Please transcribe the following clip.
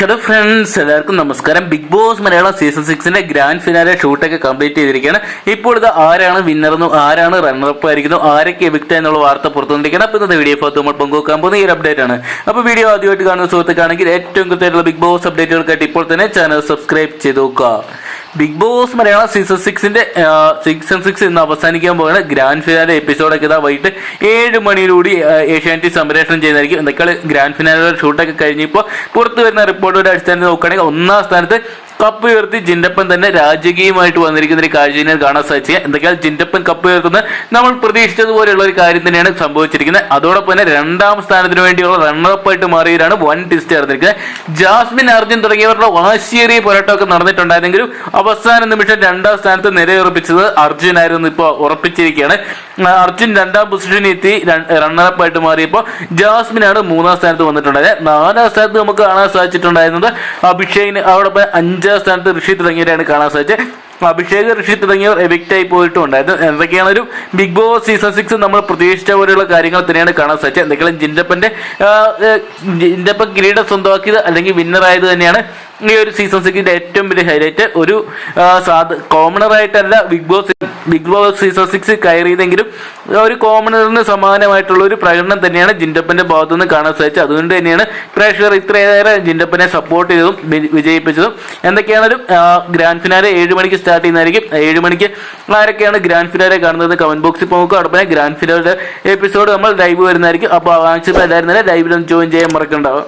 Hello friends എല്ലാവർക്കും നമസ്കാരം. Big boss Malayalam season സിക്സിന്റെ ഗ്രാൻഡ് ഫിനാലെ ഷൂട്ടൊക്കെ കംപ്ലീറ്റ് ചെയ്തിരിക്കുകയാണ്. ഇപ്പോൾ ഇത് ആരാണ് വിന്നറെന്നു ആരാണ് റണ്ണറപ്പ് ആയിരിക്കുന്നു ആരൊക്കെ എവിക്റ്റ് എന്നുള്ള വാർത്ത പുറത്തുകൊണ്ടിരിക്കുന്നത് അപ്പോൾ ഇന്നത്തെ വീഡിയോ ഭാഗത്ത് നമ്മൾ പങ്കുവെക്കാൻ പോകുന്ന ഈ ഒരു അപ്ഡേറ്റ് ആണ്. അപ്പോൾ വീഡിയോ ആദ്യമായിട്ട് കാണുന്ന സുഹൃത്തുക്കാണെങ്കിൽ ഏറ്റവും കൃത്യമായിട്ടുള്ള ബിഗ് ബോസ് അപ്ഡേറ്റുകൾക്കായിട്ട് ഇപ്പോൾ തന്നെ ചാനൽ സബ്സ്ക്രൈബ് ചെയ്ത് നോക്കുക. ബിഗ് ബോസ് മലയാളം സീസൺ സിക്സിന്റെ സീസൺ സിക്സ് ഇന്ന് അവസാനിക്കാൻ പോകുന്ന ഗ്രാൻഡ് ഫിനാലെ എപ്പിസോഡൊക്കെ ഇതാ വൈകിട്ട് ഏഴ് മണിയിലൂടി ഏഷ്യാനെറ്റ് സംപ്രേഷണം ചെയ്യുന്നതായിരിക്കും. എന്തൊക്കെ ഗ്രാൻഡ് ഫിനാലെ ഷൂട്ടൊക്കെ കഴിഞ്ഞപ്പോൾ പുറത്തു വരുന്ന റിപ്പോർട്ടുകളുടെ അടിസ്ഥാനത്തിൽ നോക്കുകയാണെങ്കിൽ ഒന്നാം സ്ഥാനത്ത് കപ്പ് ഉയർത്തി ജിൻഡപ്പൻ തന്നെ രാജകീയമായിട്ട് വന്നിരിക്കുന്ന ഒരു കാഴ്ചയെ കാണാൻ സാധിച്ചത് എന്തൊക്കെയാൽ ജിൻഡപ്പൻ കപ്പ് ഉയർത്തുന്നത് നമ്മൾ പ്രതീക്ഷിച്ചതുപോലെയുള്ള ഒരു കാര്യം തന്നെയാണ് സംഭവിച്ചിരിക്കുന്നത്. അതോടൊപ്പം തന്നെ രണ്ടാം സ്ഥാനത്തിന് വേണ്ടിയുള്ള റണ്ണപ്പ് ആയിട്ട് മാറിയവരാണ് വൺ ടിസ്റ്റ് നടന്നിരിക്കുന്നത്. ജാസ്മിൻ അർജുൻ തുടങ്ങിയവരുടെ വാശിയേറിയ പോരാട്ടമൊക്കെ നടന്നിട്ടുണ്ടായിരുന്നെങ്കിലും അവസാന നിമിഷം രണ്ടാം സ്ഥാനത്ത് നിലയുറപ്പിച്ചത് അർജുൻ ആയിരുന്നു ഇപ്പോൾ ഉറപ്പിച്ചിരിക്കുകയാണ്. അർജുൻ രണ്ടാം പൊസിഷനിൽ എത്തി റണ്ണറപ്പ് ആയിട്ട് മാറിയപ്പോൾ ജാസ്മിനാണ് മൂന്നാം സ്ഥാനത്ത് വന്നിട്ടുണ്ടായത് നാലാം സ്ഥാനത്ത് നമുക്ക് കാണാൻ സാധിച്ചിട്ടുണ്ടായിരുന്നത് അഭിഷേകിന്. അവിടെ അഞ്ചാം സ്ഥാനത്ത് ഋഷി തുടങ്ങിയവരെയാണ് കാണാൻ സാധിച്ചത്. അഭിഷേക് ഋഷി തുടങ്ങിയവർ എവിക്റ്റ് ആയി പോയിട്ടുണ്ടായിരുന്നു. എന്തൊക്കെയാണ് ഒരു ബിഗ് ബോസ് സീസൺ സിക്സ് നമ്മൾ പ്രതീക്ഷിച്ച പോലെയുള്ള കാര്യങ്ങൾ തന്നെയാണ് കാണാൻ സാധിച്ചത്. എന്തെങ്കിലും ജിൻഡപ്പന്റെ ജിൻഡപ്പൻ കിരീടം സ്വന്തമാക്കിയത് അല്ലെങ്കിൽ വിന്നർ ആയത് തന്നെയാണ് ഈ ഒരു സീസൺ സിക്സിന്റെ ഏറ്റവും വലിയ ഹൈലൈറ്റ് ഒരു കോമണർ ആയിട്ടല്ല Bigg Boss Bigg Boss season six കയറിയതെങ്കിലും ഒരു കോമണറിന് സമാനമായിട്ടുള്ള ഒരു പ്രകടനം തന്നെയാണ് ജിൻഡപ്പന്റെ ഭാഗത്തു നിന്ന് കാണാൻ സാധിച്ചത്. അതുകൊണ്ട് തന്നെയാണ് പ്രേക്ഷകർ ഇത്രയേറെ ജിൻഡപ്പനെ സപ്പോർട്ട് ചെയ്തതും വിജയിപ്പിച്ചതും. എന്തൊക്കെയാണെങ്കിലും ഗ്രാൻഡ് ഫിനാലെ ഏഴ് മണിക്ക് സ്റ്റാർട്ട് ചെയ്യുന്നതായിരിക്കും. ഏഴ് മണിക്ക് ആരൊക്കെയാണ് ഗ്രാൻഡ് ഫിനാലെ കാണുന്നത്? കമന്റ് ബോക്സിൽ പോകുക അവിടെ ഗ്രാൻഡ് ഫിനാലെ എപ്പിസോഡ് നമ്മൾ ലൈവ് വരുന്നതായിരിക്കും. അപ്പോൾ എല്ലാവരും തന്നെ ജോയിൻ ചെയ്യാൻ മറക്കണ്ടാവും